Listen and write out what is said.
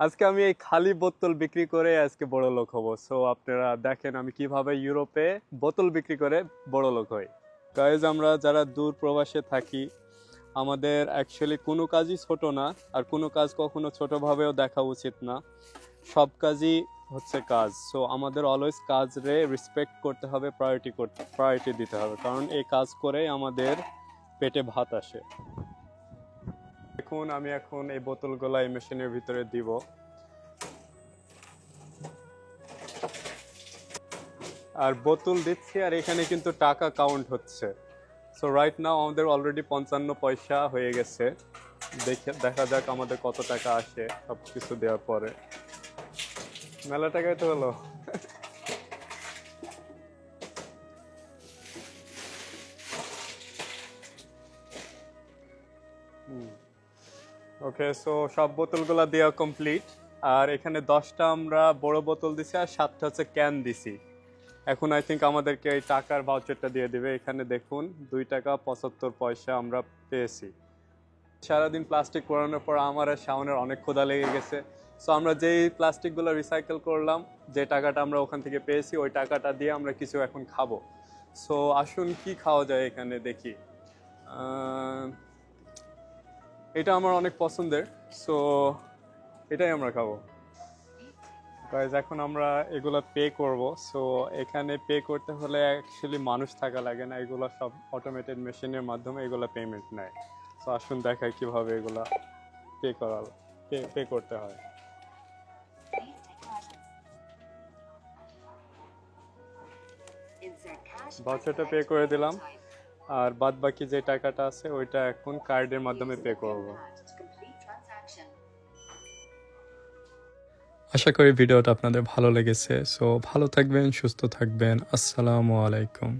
আজকে আমি এই খালি বোতল বিক্রি করে আজকে বড় লোক হব। সো আপনারা দেখেন আমি কীভাবে ইউরোপে বোতল বিক্রি করে বড় লোক হই। গাইজ আমরা যারা দূর প্রবাসে থাকি, আমাদের অ্যাকচুয়ালি কোনো কাজই ছোট না, আর কোনো কাজ কখনো ছোটোভাবেও দেখা উচিত না। সব কাজই হচ্ছে কাজ। সো আমাদের অলওয়েজ কাজরে রেসপেক্ট করতে হবে প্রায়োরিটি করতে প্রায়োরিটি দিতে হবে। কারণ এই কাজ করেই আমাদের পেটে ভাত আসে। দেখুন, আমি এখন এই বোতলগুলো এই মেশিনের ভিতরে দিব। আর বোতল দিচ্ছি, আর এখানে কিন্তু টাকা কাউন্ট হচ্ছে। সো রাইট নাও আমাদের অলরেডি পঞ্চান্ন পয়সা হয়ে গেছে। দেখে, দেখা যাক আমাদের কত টাকা আসে সব কিছু দেওয়ার পরে। মেলা টাকাই তো হলো। ওকে সো সব বোতলগুলো দেওয়া কমপ্লিট আর এখানে দশটা আমরা বড় বোতল দিছি আর সাতটা হচ্ছে ক্যান দিছি। এখন আই থিঙ্ক আমাদেরকে এই টাকার ভাউচারটা দিয়ে দিবে। এখানে দেখুন, দুই টাকা পঁচাত্তর পয়সা আমরা পেয়েছি। সারাদিন প্লাস্টিক পোড়ানোর পর আমার আর শাওনের অনেক ক্ষুধা লেগে গেছে। সো আমরা যেই প্লাস্টিকগুলো রিসাইকেল করলাম, যে টাকাটা আমরা ওখান থেকে পেয়েছি, ওই টাকাটা দিয়ে আমরা কিছু এখন খাব। সো আসুন কি খাওয়া যায় এখানে দেখি। এটা আমার অনেক পছন্দের সো এটাই আমরা খাব। গাইজ এখন আমরা এগুলো পে করব সো এখানে পে করতে হলে অ্যাকচুয়ালি মানুষ থাকা লাগে না এগুলো সব অটোমেটেড মেশিনের মাধ্যমে এগুলো পেমেন্ট নেয়। সো আসুন দেখাই কীভাবে এগুলো পে করা পে পে করতে হয়। ভাউচারটা পে করে দিলাম। আর বাদ বাকি যে টাকাটা আছে, ওইটা এখন কার্ডের মাধ্যমে পে করব। আশা করি ভিডিওটা আপনাদের ভালো লেগেছে। সো ভালো থাকবেন, সুস্থ থাকবেন। আসসালামু আলাইকুম।